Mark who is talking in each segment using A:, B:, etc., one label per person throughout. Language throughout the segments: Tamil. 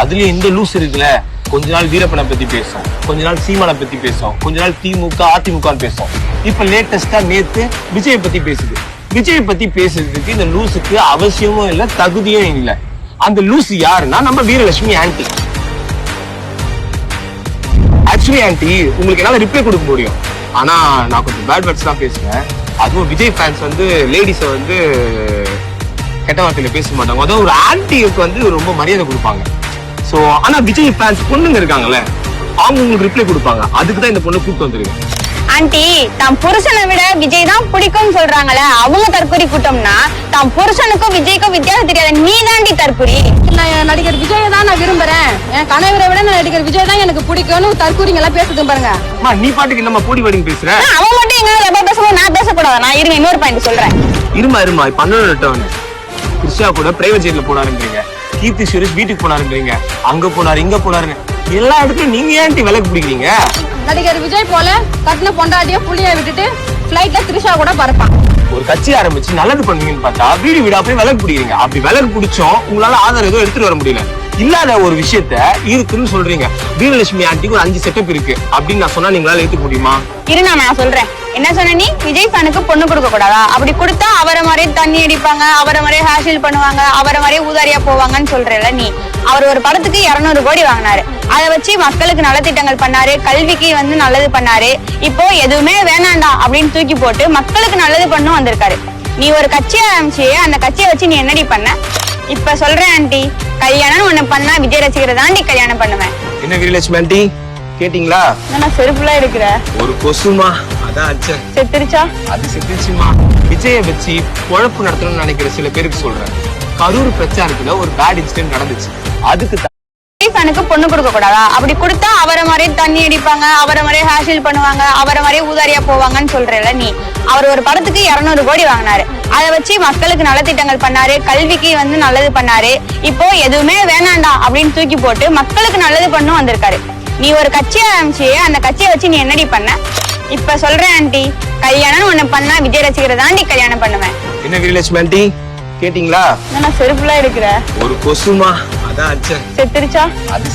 A: அதுலயும் இந்த லூஸ் இருக்குல்ல கொஞ்ச நாள் வீரப்பனை பத்தி பேசும் கொஞ்ச நாள் சீமானை பத்தி பேசும் கொஞ்ச நாள் திமுக அதிமுக பேசும் இப்ப லேட்டஸ்டா நேத்து விஜய் பத்தி பேசுது. விஜய் பத்தி பேசுறதுக்கு இந்த லூசுக்கு அவசியமும் இல்ல தகுதியும் இல்ல. அந்த லூஸ் யாருன்னா நம்ம வீரலட்சுமி ஆன்டி ஆக்சுவலி ஆன்டி உங்களுக்கு என்னால ரிப்ளை கொடுக்க முடியும். ஆனா நான் கொஞ்சம் பேட் வேர்ட்ஸ் தான் பேசுவேன். அதுவும் விஜய் ஃபேன்ஸ் வந்து லேடிஸை வந்து கெட்ட வார்த்தையில பேச மாட்டாங்க. அதாவது ஒரு ஆன்டிக்கு வந்து ரொம்ப மரியாதை கொடுப்பாங்க. சோ ஆனா விஜய் ஃபேன்ஸ் பொண்ணுங்க இருக்காங்கல்ல அவங்க உங்களுக்கு ரிப்ளை கொடுப்பாங்க. அதுக்கு தான் இந்த பொண்ணு கூப்பிட்டு வந்திருக்கேன்.
B: ஆண்டி தாம் புருஷனை விட விஜய் தான் பிடிக்கும்னு சொல்றாங்களே அவங்க தற்கொலை கூட்டம்னா தாம் புருஷனுக்கும் விஜய்க்கும் வித்தியாசம் தெரியாத. நீ தாண்டி தற்கொலை.
C: நான் நடிகர் விஜயை தான் நான் விரும்புறேன். என் கணவரை விட நான் நடிகர் விஜய் தான் எனக்கு பிடிக்கும்னு தற்கூரிங்க எல்லாம் பேசுது பாருங்க.
A: அம்மா நீ பாட்டுக்கு நம்ம போடி வடின்னு பேசுற?
B: அவன் மட்டும் எங்க எப்ப பேசும்போது நான் பேசக்கூடாது? நான் இருங்க இன்னொரு பாயிண்ட் சொல்றேன்.
A: இருமா இருமா இப்ப அண்ணன் டேர்ன் கிருஷ்ணா கூட பிரைவேட் ஜெட்ல போனாருன்றீங்க கீர்த்தி சுரேஷ் வீட்டுக்கு போனாருன்றீங்க அங்க போனாரு இங்க போனாருன்னு. எல்லா இடத்துலயும் நீங்க ஏன்டி விலக்கு பிடிக்கிறீங்க?
C: நடிகர் விஜய் போல கட்டின பொண்டாட்டிய புள்ளிய விட்டுட்டு பிளைட்ல த்ரிஷா கூட பறப்பான்.
A: ஒரு கட்சி ஆரம்பிச்சு நல்லது பண்ணுவீங்கன்னு பார்த்தா வீடு வீடா போய் விலக்கு பிடிக்கிறீங்க. அப்படி விலக்கு பிடிச்சோம் உங்களால ஆதாரம் எதுவும் எடுத்துட்டு வர முடியல. இல்லாத ஒரு விஷயத்த இருக்குன்னு சொல்றீங்க. வீரலட்சுமி ஆண்டிக்கு ஒரு அஞ்சு செட்டப் இருக்கு. அப்படின்னு நான் சொன்னா நீங்களால ஏத்துக்க முடியுமா?
B: இருங்க நான் சொல்றேன். என்ன சொன்ன நீ? விஜய் ஃபேனுக்கு பொண்ணு கொடுக்க கூடாதா? அப்படி கொடுத்தா அவரை மாதிரியே தண்ணி அடிப்பாங்க அவரை மாதிரியே ஹேஷில் பண்ணுவாங்க அவரை மாதிரியே ஊதாரியா போவாங்கன்னு சொல்றல நீ. அவர் ஒரு படத்துக்கு 200 கோடி வாங்கினாரு. அதை வச்சு மக்களுக்கு நலத்திட்டங்கள் பண்ணாரு கல்விக்கு வந்து நல்லது பண்ணாரு. இப்போ எதுவுமே வேணாண்டா அப்படின்னு தூக்கி போட்டு மக்களுக்கு நல்லது பண்ணும் வந்திருக்காரு. நீ ஒரு கட்சியை ஆரம்பிச்சு அந்த கட்சியை வச்சு நீ என்னடி பண்ண? இப்ப சொல்றேன் ஆண்டி கல்யாணம் ஒண்ணு பண்ணா விஜய் ரசிகரை தாண்டி கல்யாணம் பண்ணுவேன்.
A: என்ன வீரலட்சுமி ஆண்டி? கேட்டீங்களா?
B: நான் செருப்புலாம் இருக்கிற
A: ஒரு கொசுமா? அதான் அச்சன்
B: செத்துருச்சா?
A: அது விஜய வச்சு குழப்பு நடத்தணும்னு நினைக்கிற சில பேருக்கு சொல்றேன். கரூர் பிரச்சாரத்துல ஒரு பேட் இன்சிடென்ட் நடந்துச்சு. அதுக்கு
B: ஃபேனுக்கு பொண்ணு கொடுக்க கூடாதா? அப்படி கொடுத்தா அவரை மாதிரியே தண்ணி அடிப்பாங்க அவரை மாதிரியே ஹேர்ஸ்டைல் பண்ணுவாங்க அவரை மாதிரியே ஊதாரியா போவாங்கன்னு சொல்றல நீ. அவர் ஒரு படத்துக்கு 200 கோடி வாங்கினாரு. அதை வச்சு மக்களுக்கு நலத்திட்டங்கள் பண்ணாரு கல்விக்கு வந்து நல்லது பண்ணாரு. இப்போ எதுவுமே வேணாண்டா அப்படின்னு தூக்கி போட்டு மக்களுக்கு நல்லது பண்ணும் வந்திருக்காரு. நீ ஒரு கட்சி ஆரம்பிச்சு அந்த கட்சியை வச்சு நீ என்னடி பண்ண? இப்ப சொல்றேன் ஆண்டி கல்யாணம் ஒண்ணு பண்ணா விஜய் ரசிகரை தாண்டி கல்யாணம் பண்ணுவேன்.
A: என்ன ஆண்டி கேட்டீங்களா?
B: நான் செருப்புலாம் இருக்கிற
A: ஒரு கொசுமா? அதான் அச்சன்
B: செத்துருச்சா
A: அது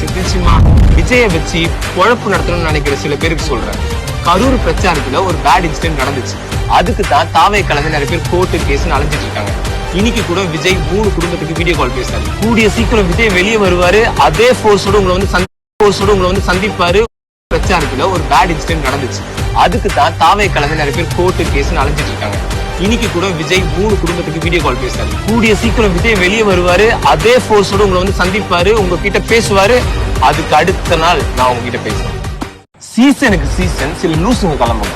A: விஜய வச்சு குழப்பு நடத்தணும்னு நினைக்கிற சில பேருக்கு சொல்றேன். கரூர் பிரச்சாரத்துல ஒரு பேட் இன்சிடென்ட் நடந்துச்சு. அதுக்கு தான் தாவை கலந்து நிறைய பேர் கோர்ட்டு கேஸ் அலைஞ்சிட்டு இருக்காங்க. இன்னைக்கு கூட விஜய் மூணு குடும்பத்துக்கு வீடியோ கால் பேசுறாரு. கூடிய சீக்கிரம் விஜய் வெளியே வருவாரு. அதே ஃபோர்ஸோட உங்களை வந்து சந்தி ஃபோர்ஸோட உங்களை வந்து சந்திப்பாரு. பிரச்சாரத்துல ஒரு பேட் இன்சிடென்ட் நடந்துச்சு. அதுக்கு தான் தாவை கலந்து நிறைய பேர் கோர்ட்டு கேஸ் அலைஞ்சிட்டு இருக்காங்க. இன்னைக்கு கூட விஜய் மூணு குடும்பத்துக்கு வீடியோ கால் பேசுறாரு. கூடிய சீக்கிரம் விஜய் வெளியே வருவாரு. அதே ஃபோர்ஸோட உங்களை வந்து சந்திப்பாரு. உங்ககிட்ட பேசுவாரு. அதுக்கு அடுத்த நாள் நான் உங்ககிட்ட பேசுவேன் சீசனுக்கு சீசன் சில லூசுங்க கிளம்புங்க.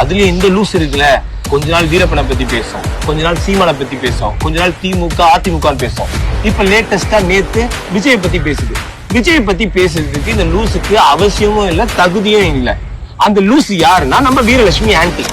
A: அதுலயும் இந்த லூஸ் இருக்குல்ல கொஞ்ச நாள் வீரப்பனை பத்தி பேசும் கொஞ்ச நாள் சீமானை பத்தி பேசும் கொஞ்ச நாள் திமுக அதிமுக பேசும் இப்ப லேட்டஸ்டா நேத்து விஜய் பத்தி பேசுது. விஜய் பத்தி பேசுறதுக்கு இந்த லூசுக்கு அவசியமும் இல்ல தகுதியும் இல்ல. அந்த லூஸ் யாருன்னா நம்ம வீரலட்சுமி ஆன்டி